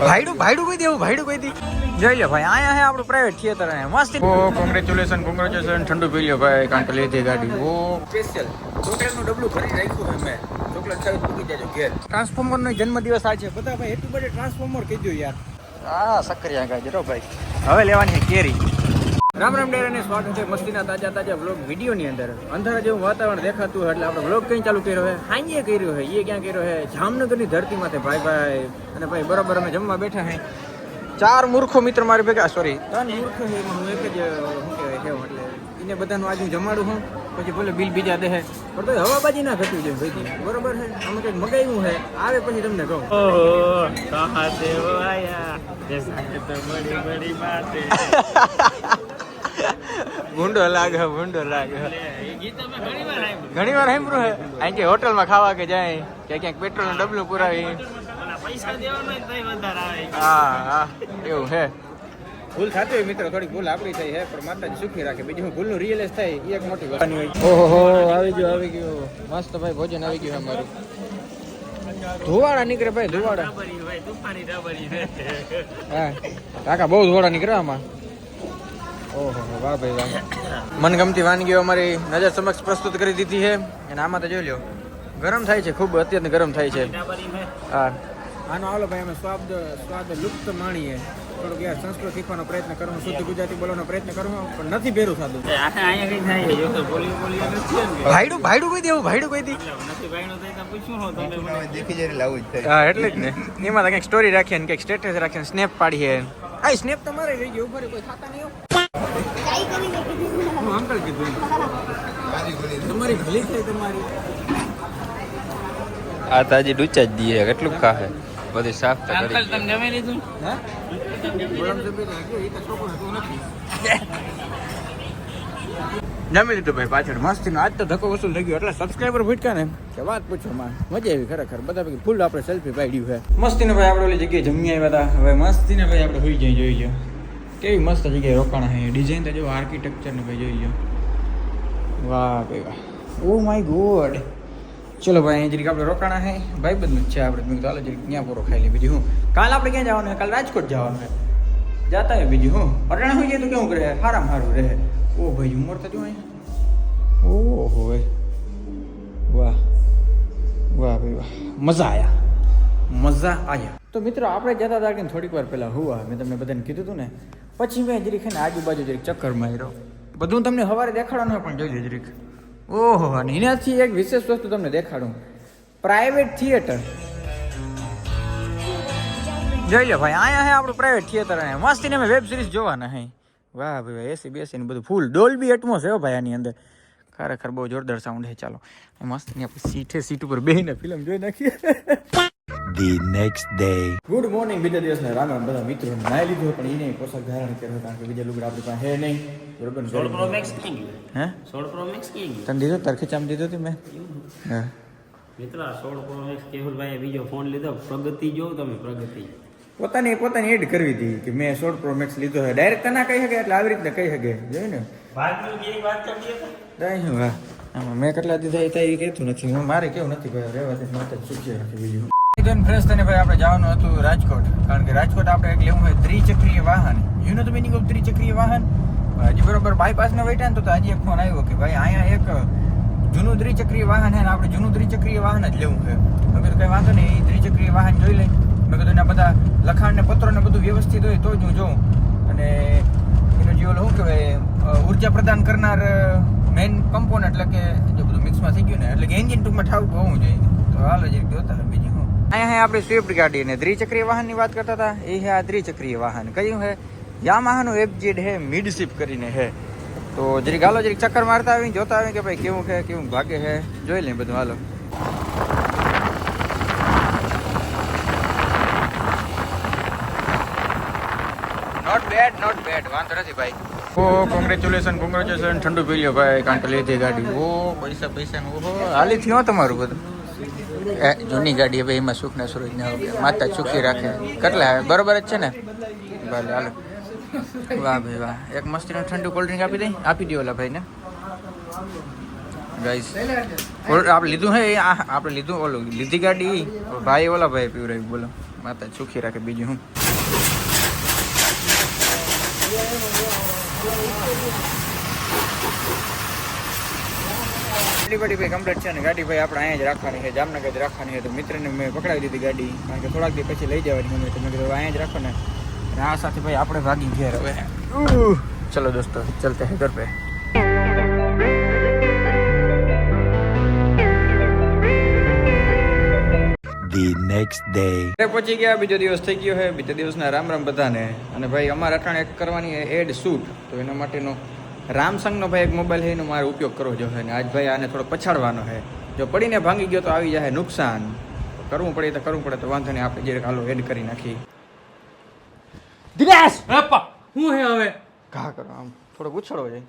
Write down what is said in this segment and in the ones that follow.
ભાઈડું ભાઈડું કોઈ દેવું ભાઈડું કોઈ દી. જોઈ લો ભાઈ આયા હે આપણું પ્રાઇવેટ થિયેટર હે મસ્ત ઓ કોંગ્રેચ્યુલેશન કોંગ્રેચ્યુલેશન ઠંડુ પી લ્યો ભાઈ કારણ કે લીધી ગાડી. ઓ. સ્પેશિયલ ચોકલેટનું ડબલું ભરી રાખ્યું મેં ચોકલેટ સાહેબ પૂકી દેજો ઘેર. ટ્રાન્સફોર્મરનો જન્મદિવસ છે. બધા ભાઈ હેપી બર્થડે ટ્રાન્સફોર્મર કીધું યાર. આ સક્કરિયા ગાય જરો ભાઈ. હવે લેવાની કેરી. રામ રામ ડેરાને સ્વાગત છે મસ્તીના તાજા તાજા વ્લોગ વિડીયોની અંદર અંધારા જેવું વાતાવરણ દેખાતું હોય એટલે આપણે વ્લોગ કઈ ચાલુ કર્યો હોય હાંજે કર્યો હોય એ ક્યાં કર્યો હોય જામનગરની ધરતી માથે ભાઈ ભાઈ અને ભાઈ બરાબર અમે જમવા બેઠા હે ચાર મૂર્ખો મિત્ર મારી ભેગા સોરી ત્રણ મૂર્ખો છે એમાં હું એક જ શું કહેવાય કેવું એટલે એને બધાનું આજે જમાડું હું પછી ભલે બિલ બીજા દે પણ તો હવાબાજી ના ઘટ્યું છે ભાઈ બરોબર છે અમે કંઈક મગાવ્યું છે આવે પછી તમને કહું ઓહો દેવાયા ભૂંડો લાગે ભૂંડો લાગે. ઘણી વાર સાંભળ્યું. હે? અહીં કે હોટલમાં ખાવા કે જાય કે ક્યાંક પેટ્રોલનું ડબલું પુરાવી. હા હા એવું હે. ભૂલ થતી હોય મિત્રો થોડી ભૂલ આપણી થઈ હે પણ માતાજી સુખી રાખે. બીજું ભૂલનું રિયલાઇઝ થાય એક મોટી વાત. હોય ઓહો આવી ગયો આવી ગયો. મસ્ત ભાઈ ભોજન આવી ગયું અમારું. ધુવાડા નીકળે ભાઈ ધોવાડા. કાકા બહુ ધોવાડા નીકળે આમાં. ઓહો વાહ ભાઈ વાહ. મનગમતી વાનગીઓ અમારી નજર સમક્ષ પ્રસ્તુત કરી દીધી છે. અને આમાં તો જોઈ લો ગરમ થાય છે ખૂબ અત્યંત ગરમ થાય છે. હા. આનો આવલો ભાઈ અમે સ્વાદ સ્વાદ લુપ્ત માણીએ. થોડુંક યાર સંસ્કૃત શીખવાનો પ્રયત્ન કરવાનો શુદ્ધ ગુજરાતી બોલવાનો પ્રયત્ન કરવાનો પણ નથી ભેરું થતું. આખે અહીંયા કઈ થાય જો તો બોલી બોલી નથી ને ભાઈડું ભાઈડું કોઈ દેવું ભાઈડું કોઈ દી. ભાઈ નો થાય તો પૂછ્યું હો તમે મને હા એટલે જ ને. એમાં તો કંઈક સ્ટોરી રાખીએ ને કંઈક સ્ટેટસ રાખીએ સ્નેપ પાડીએ. આ સ્નેપ તમારે રહી ગયું ઉપર કોઈ ખાતા નહીં હું અંકલ કીધું તમારી ભલી થઈ તમારી આ તો હજી ડૂચા જ દીએ કેટલું ખાહે બધું સાફ તો અંકલ કરી તમે જમી લીધું હે ગરમ જમી રાખ્યો એ તો છોકરો હતું નથી જમી લીધું ભાઈ પાછળ મસ્તીનો આજ તો ધક્કો વસૂલ થઈ ગયો એટલે સબસ્ક્રાઈબર ભૂટકા ને કે વાત પૂછો માં મજા આવી ખરેખર. બધા પૈકી ફૂલ આપણે સેલ્ફી પાડ્યું છે. મસ્તીને ભાઈ આપણે ઓલી જગ્યાએ જમી આવ્યા હતા. હવે મસ્તીને ભાઈ આપણે હોઈ જઈ જોઈ લો કેવી મસ્ત જગ્યાએ રોકાણ છે ડિઝાઇન તો જો આર્કિટેક્ચરને ભાઈ જોઈ લો. વાહ ભાઈ વાહ. ઓ માય ગોડ ચલો ભાઈ અહીં જરીક આપણે રોકાણા છે. ભાઈ બધું છે આપણે. મેં ચાલો જરીક ત્યાં પૂરો ખાઈ લઈએ બીજું હું કાલ આપણે ક્યાં જવાનું છે? કાલ રાજકોટ જવાનું છે. જાતા હોય બીજું હું અટાણા હોઈ જાય તો કેવું કરે સારામાં સારું રહે. ઓ ભાઈ ઉંમર તો જો અહીંયા. ઓહો ભાઈ. વાહ. વાહ ભાઈ વાહ. મજા આવ્યા મજા આયા. તો મિત્રો, આપણે જતા હતા કે થોડીક વાર પહેલાં હુવા મેં તમને બધાને કીધું હતું ને પછી મેં જરીક છે ને આજુબાજુ જરીક ચક્કર માર્યો. બધું તમને સવારે દેખાડવાનું હોય પણ જોઈ લો જરીક. ઓહો, અને એનાથી એક વિશેષ વસ્તુ તમને દેખાડું. પ્રાઇવેટ થિયેટર જોઈ લો ભાઈ, અહીંયા હે આપણું પ્રાઇવેટ થિયેટર હે મસ્તીને અમે વેબ સિરીઝ જોવાના હે વાહ ભાઈ એસી બેસી ને બધું ફૂલ ડોલ્બી એટમોસ છે હો ભાઈ આની અંદર. ખરેખર બહુ જોરદાર સાઉન્ડ છે, ચાલો. મસ્તની આપણે સીટે સીટ ઉપર બેહીને ફિલ્મ જોઈ નાખીએ. The next day. Good morning બીજા દિવસના રામ રામ બધા મિત્રો નાઈ લીધું પણ એને પોશાક ધારણ કર્યો કારણ કે બીજા લુગડા આપણી પાસે હે નહીં બરોબર? સોળ પ્રો મેક્સ ક્યાં ગયું હે? સોળ પ્રો મેક્સ ક્યાં ગયું તને દીધો? તાર ચામ દીધો તી મેં? હા. મિત્ર સોળ પ્રો મેક્સ કેહુલભાઈએ બીજો ફોન લીધો. પ્રગતિ જોઉં તમે પ્રગતિ. પોતાની પોતાની એડ કરવી હતી કે મેં સોળ પ્રો મેક્સ લીધો છે. ડાયરેક્ટ તના કહી શકે એટલે આવી રીતે કહી શકે. જોઈ ને? ભારતીય કેવી વાત કરતી હતા. વાહ. આમાં મેં કેટલા દીધા એ તો એ કહેતું નથી. હું મારે કેવું નથી ભાઈ રહેવાથી માતા સુખી રાખી બીજું. એકદમ ફ્રેશ થઈને ભાઈ આપણે જવાનું હતું રાજકોટ. કારણ કે રાજકોટ આપણે એક લેવું હોય ત્રિચક્રીય વાહન. You know the meaning of ત્રિચક્રીય વાહન? હજી બરોબર બાયપાસના વેઠા ને તો હજી એક ફોન આવ્યો કે ભાઈ અહીંયા એક જૂનું ત્રિચક્રીય વાહન છે ને આપણે જૂનું ત્રિચક્રીય વાહન જ લેવું છે. મેં કીધું કંઈ વાંધો નહીં એ ત્રિચક્રીય વાહન જોઈ લઈ. મેં કીધું એના બધા લખાણ ને પત્રો ને બધું વ્યવસ્થિત હોય તો જ હું જોઉં. અને એનું જે ઓલું શું કહેવાય ઊર્જા પ્રદાન કરનાર મેઇન કમ્પોનન્ટ એટલે કે જો બધું મિક્સમાં થઈ ગયું ને એટલે કે એન્જિન ટૂંકમાં ઠાવું હોવું જોઈએ તો હાલ જરીક જોતા બીજું. અહીંયા હે આપણે સ્વિફ્ટ ગાડી અને ત્રિચક્રીય વાહનની વાત કરતા હતા. એ હે આ ત્રિચક્રીય વાહન. કયું હે? યામાહાનું એફજેડ હે મિડશિપ કરીને હે. તો જરીક હાલો જરીક ચક્કર મારતા આવી જોતા આવી કે ભાઈ કેવું છે કેવું ભાગે છે જોઈ લઈએ બધું હાલો. નોટ બેડ નોટ બેડ વાંધો નથી ભાઈ. ઓ કોંગ્રેચ્યુલેશન કોંગ્રેચ્યુલેશન ઠંડુ પી લ્યો ભાઈ કારણ કે લીધી ગાડી. ઓ પૈસા પૈસા ઓહો હાલી થયો તમારું બધું. એ જૂની ગાડી હવે એમાં સુખ ને સુરજ ને માતા સુખી રાખે. કેટલા? બરોબર જ છે ને? ભલે, હાલો. વાહ ભાઈ, વાહ. એક મસ્તીનું ઠંડુ કોલ્ડ ડ્રિંક આપી દઈ આપી દો ઓલા ભાઈને. ગાઈસ આપણે લીધું હે આપણે લીધું ઓલું લીધી ગાડી. ભાઈ ઓલા ભાઈ પીવરાયું બોલો. માતા સુખી રાખે બીજું હું. એટલી બધી ભાઈ કમ્પ્લીટ છે ને ગાડી ભાઈ આપણે અહીંયા જ રાખવાની છે જામનગર જ રાખવાની છે. તો મિત્રને મેં પકડાવી દીધી ગાડી કારણ કે થોડાક દી પછી લઈ જવાની ગમે તો મેં કીધું અહીંયા જ રાખો ને. અને આ સાથે ભાઈ આપણે ભાગી ઘેર હવે. ચલો દોસ્તો ચલતે હે ઘર પે. The next day. પહોંચી ગયા બીજો દિવસ થઈ ગયો છે. બીજા દિવસના રામ રામ બધાને. અને ભાઈ અમારે અટાણે એક કરવાની એડ શૂટ તો એના માટેનો રામસંગનો ભાઈ એક મોબાઈલ છે એનો મારે ઉપયોગ કરવો જોઈએ અને આજ ભાઈ આને થોડો પછાડવાનો છે. જો પડીને ભાંગી ગયો તો આવી જાય નુકસાન. કરવું પડે તો કરવું પડે તો વાંધો નહીં આપણે જે હાલો એડ કરી નાખી દિનેશ! અપ્પા હું હે હવે? ઘા કરો આમ થોડોક ઉછળવો જાય.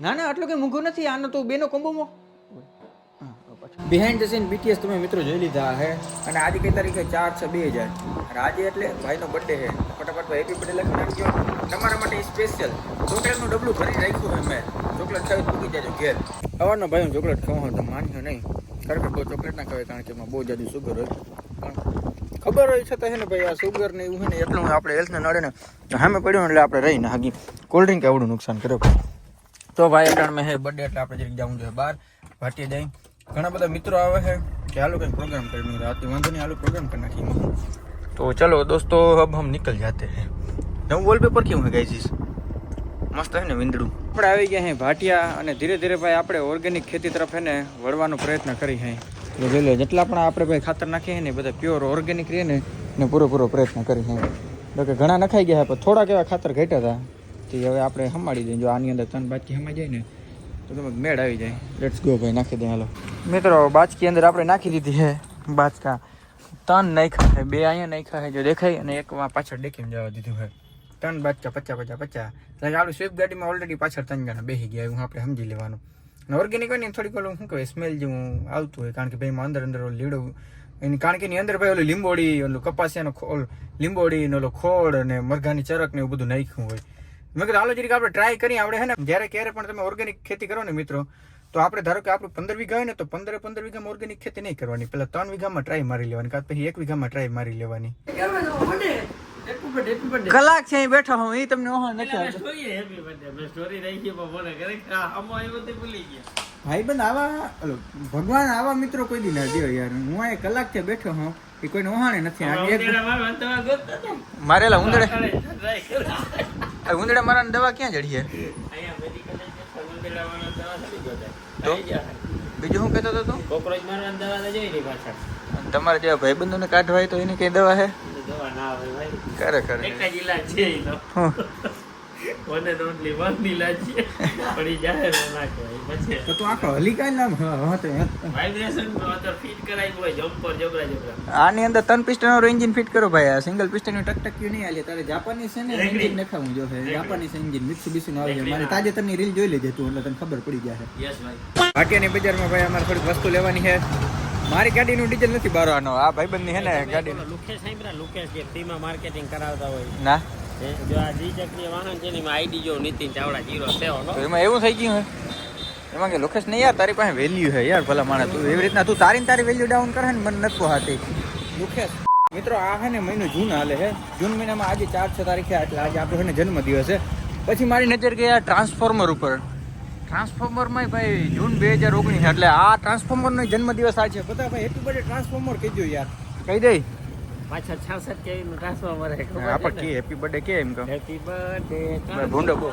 ના ના આટલું કંઈ મૂંઘું નથી આનો તો બેનો કોમ્બોમાં. બિહાઇન્ડ ધ સીન બીટીએસ તમે મિત્રો જોઈ લીધા હે. અને આજે કઈ તારીખે ચાર છ બે હજાર. અને આજે એટલે ભાઈનો બર્થડે છે ફટાફટ ભાઈ હેપી બર્થડે લખી નાખજો. તમારા માટે સ્પેશિયલ ચોકલેટનું ડબલું ભરી રાખ્યું છે મેં. ચોકલેટ ખાવી તો મૂકી દેજો ઘેર. સવારનો ભાઈ હું ચોકલેટ ખાવા તો માન્યો નહીં. ખરેખર બહુ ચોકલેટ ના ખાવે કારણ કે એમાં બહુ જાદુ સુગર હોય પણ ખબર હોય છતાં છે ને ભાઈ, આ સુગર ને એવું છે ને એટલું આપણે હેલ્થને નડે ને સામે પડ્યું એટલે આપણે રહીને હાગી. કોલ્ડ ડ્રિંક આવડું નુકસાન કર્યો. તો ભાઈ અટાણ મેં હે બર્થડે એટલે આપણે જરીક જવું જોઈએ બહાર. ભાટીએ જઈ ઘણા બધા મિત્રો આવે છે કે હાલો કંઈક પ્રોગ્રામ કરી રાતે વાંધો નહીં, હાલો પ્રોગ્રામ કરી નાખીએ તો ચલો દોસ્તો અબ હમ નિકલ જાતે हैं નવું વોલપેપર કેવું હે ગાઈઝ મસ્ત હે ને વિંદડું. આપણે આવી ગયા હે ભાટિયા અને ધીરે ધીરે ભાઈ આપણે ઓર્ગેનિક ખેતી તરફ હે ને વળવાનો પ્રયત્ન કરી હે. જોઈ લો, જેટલા પણ આપણે ભાઈ ખાતર નાખીએ ને બધા પ્યોર ઓર્ગેનિક રહીએ ને ને પૂરો પૂરો પ્રયત્ન કરી હે. કે ઘણા નખાઈ ગયા પણ થોડાક એવા ખાતર ઘટ્યા હતા. તે હવે આપણે સંભાળી દઈએ. જો આની અંદર ત્રણ બાકી સમાઈ જાય ને તો તમે મેળ આવી જાય. લેટ્સ ગો ભાઈ નાખી દે હાલો. મિત્રો બાચકી અંદર આપણે નાખી દીધી છે બાચકા ત્રણ નાખ્યા છે બે અહીંયા નાખ્યા છે જો દેખાય અને એક પાછળ દેખીને જવા દીધું છે. ત્રણ બાચકા પચાસ પચાસ પચાસ. એટલે આપણે સ્વિફ્ટ ગાડીમાં ઓલરેડી પાછળ ત્રણ જણા બેસી ગયા એવું આપણે સમજી લેવાનું. અને ઓર્ગેનિક હોય ને થોડીક ઓલું શું કહેવાય સ્મેલ જેવું આવતું હોય કારણ કે ભાઈ એમાં અંદર અંદર લીડું એની કારણ કે એની અંદર ભાઈ ઓલું લીંબોડી ઓલું કપાસિયાનો ખોલ લીંબોડી ને ઓલો ખોળ અને મરઘાની ચરક ને એવું બધું નાખ્યું હોય. મેં કીધું હાલો જરીક આપણે ટ્રાય કરીએ. આપણે હે ને જ્યારે ક્યારે પણ તમે ઓર્ગેનિક ખેતી કરો ને મિત્રો તો આપણે ધારો કે આપણે પંદર વીઘા હોય ને તો પંદર પંદર વીઘામાં ઓર્ગેનિક ખેતી નહીં કરવાની. પેલા ત્રણ વીઘામાં ટ્રાય મારી લેવાની કાં પછી એક વીઘામાં ટ્રાય મારી લેવાની. કલાક છે અહીં બેઠો હું એ તમને ઓહો નથી આવતો. સ્ટોરી હેપી બર્થડે મેં સ્ટોરી રાખી પણ મને ખરેખર આમાં આવ્યો તે ભૂલી ગયા. ભાઈબંધ આવા ભગવાન આવા મિત્રો કોઈ દી ના દે યાર. હું અહીં કલાકથી બેઠો હું એ કોઈને ઓહાણે નથી. મારેલા. આ ઉંદડા મારાની દવા ક્યાં જડીએ જ છે, ઉંદરડા મારવાની દવા નથી જોતા. તો? બીજું શું કહેતો હતો તું કોકરોચ મારવાની દવા તો જોઈ પાછળ. તમારા જેવા ભાઈબંધોને કાઢવા હોય તો એની કઈ દવા હે દવા ના આવે ભાઈ. કરે કરે એક જ ઈલાજ છે ઈ તો. One and only one ઈલાજ છે. પણ ઈ જાહેર ના પછી તો તું આખો હલી કાંઈ નામ હા તો અંદર fit કરાયેલું હોય, jumper જબરા જબરા. આની અંદર ત્રણ પિસ્ટન વાળું એન્જિન ફિટ કરો ભાઈ આ સિંગલ પિસ્ટનનું ટકટક્યું નહીં આલે તારે જાપાનીઝ છે ને એન્જિન નખાવું જો છે જાપાનીઝ એન્જિન મિત્સુબિશી નું આવે છે મારી તાજેતરની રીલ જોઈ લેજે તું એટલે તને ખબર પડી જશે યસ ભાઈ. ભાટિયાની બજારમાં ભાઈ અમારે થોડીક વસ્તુ લેવાની છે મારી ગાડીનું ડીઝલ નથી બારવાનો આ ભાઈબંધની છે ને ગાડી લુકેશ સાંભળ્યા? લુકેશ જે ફ્રીમાં માર્કેટિંગ કરાવતા હોય. ના? જો આ દ્વિચક્રીય વાહન છે એમાં આઈડી જો નીતિન ચાવડા જીરો સેવન એમાં એવું થઈ ગયું હે? એમાં કે લોકેશ નહીં યાર તારી પાસે વેલ્યુ છે યાર ભલા માણસ. તું એવી રીતના તું તારી તારી વેલ્યુ ડાઉન કરે ને મને નથી પોહાતી. લોકેશ મિત્રો આ હે ને મહિનો જૂન હાલે છે જૂન મહિનામાં આજે ચાર છ તારીખે એટલે આજે આપણો ને જન્મદિવસ છે પછી મારી નજર ગઈ ટ્રાન્સફોર્મર ઉપર. ટ્રાન્સફોર્મરમાં ભાઈ જૂન બે હજાર ઓગણીસ એટલે આ ટ્રાન્સફોર્મરનો જન્મદિવસ આ છે. બધા ભાઈ હેપી બર્થડે ટ્રાન્સફોર્મર કહીજો યાર. કહી દઈ પાછળ છાસઠ ટ્રાન્સફોર્મર આપણે કે હેપી બર્થડે કે એમ કહો. હેપી બર્થડે ભૂંડો બહુ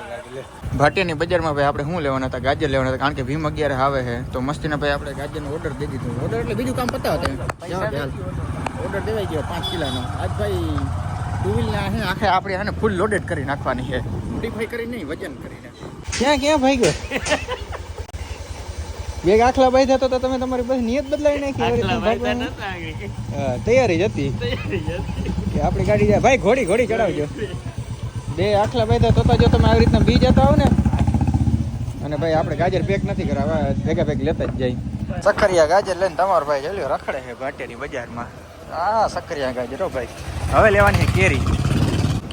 ભાટિયાની બજારમાં ભાઈ આપણે શું લેવાના હતા? ગાજર લેવાના હતા કારણ કે ભીમ અગિયાર આવે છે. તો મસ્તીના ભાઈ આપણે ગાજરનો ઓર્ડર દઈ દીધો. ઓર્ડર એટલે બીજું કામ પતાવતા ઓર્ડર દેવાઈ ગયો પાંચ કિલોનો. આજ ભાઈ ટુ વ્હીલના હે આખે આપણે આને ફૂલ લોડેડ કરી નાખવાની છે. મોડીફાઈ કરી નહીં વજન કરીને ક્યાં ક્યાં ભાઈ ગયો? બેગ આખલા બાઈ થતો તો તમે તમારી બસ નિયત બદલાવી નાખી. તૈયારી જ હતી. કે આપણી ગાડી જાય. ભાઈ ઘોડી ઘોડી ચડાવજો. બે આખલા બાંધ્યા તો તો જો તમે આવી રીતના બી જતા આવો ને. અને ભાઈ આપણે ગાજર પેક નથી કરાવવા ભેગા ભેગ લેતા જ જાય. સક્કરિયા ગાજર લઈને તમારો ભાઈ જલ્યો રખડે છે ભાટિયાની બજારમાં. હા સક્કરિયા ગાજર હો ભાઈ. હવે લેવાની છે કેરી.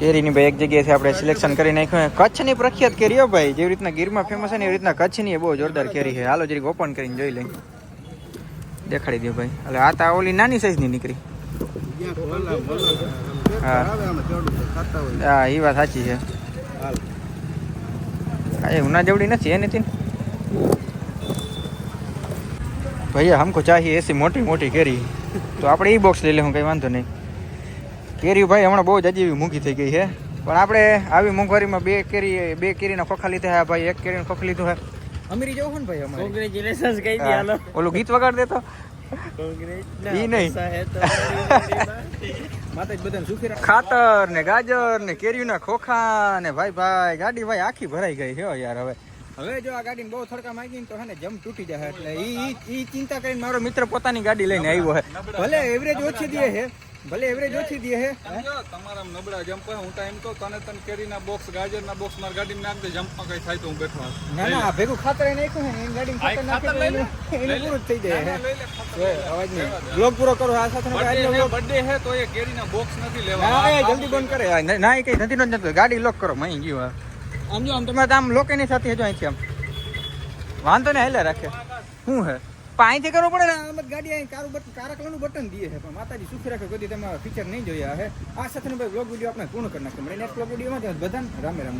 કેરીની ભાઈ એક જગ્યાએથી આપણે સિલેક્શન કરી નાખ્યું કચ્છની પ્રખ્યાત કેરી હો ભાઈ જેવી રીતના ગીરમાં ફેમસ છે ને એવી રીતના કચ્છની બહુ જોરદાર કેરી છે હાલો જરીક ઓપન કરીને જોઈ લઈ દેખાડી દો ભાઈ એટલે આ તા ઓલી નાની સાઈઝની નીકળી હા એ વાત સાચી છે એ ઉના જેવડી નથી એ નીતિન ભૈયા હમકો ચાહીએ એસી મોટી મોટી કેરી તો આપણે એ બોક્સ લઈ લે હું કંઈ વાંધો નહીં કેરી ભાઈ હમણાં બહુ જ હજી એવી મૂકી થઈ ગઈ છે. પણ આપણે આવી મોંઘવારીમાં બે કેરી બે કેરીના ખોખા લીધા હે ભાઈ એક કેરીનો ખોખ લીધો હે અમીરી જવું ને ભાઈ અમારે? કોંગ્રેચ્યુલેશન્સ કહી દે હાલો. ઓલું ગીત વગાડ દેતો કોંગ્રેચ ઈ નહીં. માતા જ બધાને સુખી રાખે. ખાતર ને ગાજર ને કેરીના ખોખા ને ભાઈ ભાઈ ગાડી ભાઈ આખી ભરાઈ ગઈ છે યાર હવે. હવે જો આ ગાડીને બહુ થડકા માંગી તો હે ને જમ તૂટી જાય એટલે ઈ ઈ- ચિંતા કરીને મારો મિત્ર પોતાની ગાડી લઈને આવ્યો હે. ભલે એવરેજ ઓછી દે હે ભલે એવરેજ ઓછી દે હે તમારા નબળા જમ્પ હું ટાઈમ તો તને તને કેરીના બોક્સ ગાજરના બોક્સ મારી ગાડી નાખ દે જમ્પમાં કઈ થાય તો હું બેઠો ના ના ભેગું ખાતર નાખ્યું હે એની ગાડીમાં ખાતર નાખી તો એનું પૂરું થઈ જાય હે. એ, અવાજ નહીં. બ્લોગ પૂરો કરો આ સાથે આજનો હે, બર્થડે હે તો એ કેરીના બોક્સ નથી લેવા. એ જલ્દી બંધ કરે. ના- એ કઈ નથી નથી ગાડી લોક કરો મહી ગયું. આમ જો આમ તમે આમ લોકોની સાથે હજો અહીંથી વાંધો ને હેલે રાખે. શું હે? અહીંથી કરવું પડે ને, આમ જ ગાડી અહીં કારું બટન કારા બટન દીએ છે પણ માતાજી સુખી રાખે, કોઈ દી તમે ફીચર નહીં જોયા હે. આ સાથે ભાઈ આપણે પૂર્ણ કરી નાખ્યો મળે નેક્સ્ટ બ્લોગ વિડીયોમાં બધાને રામે રામ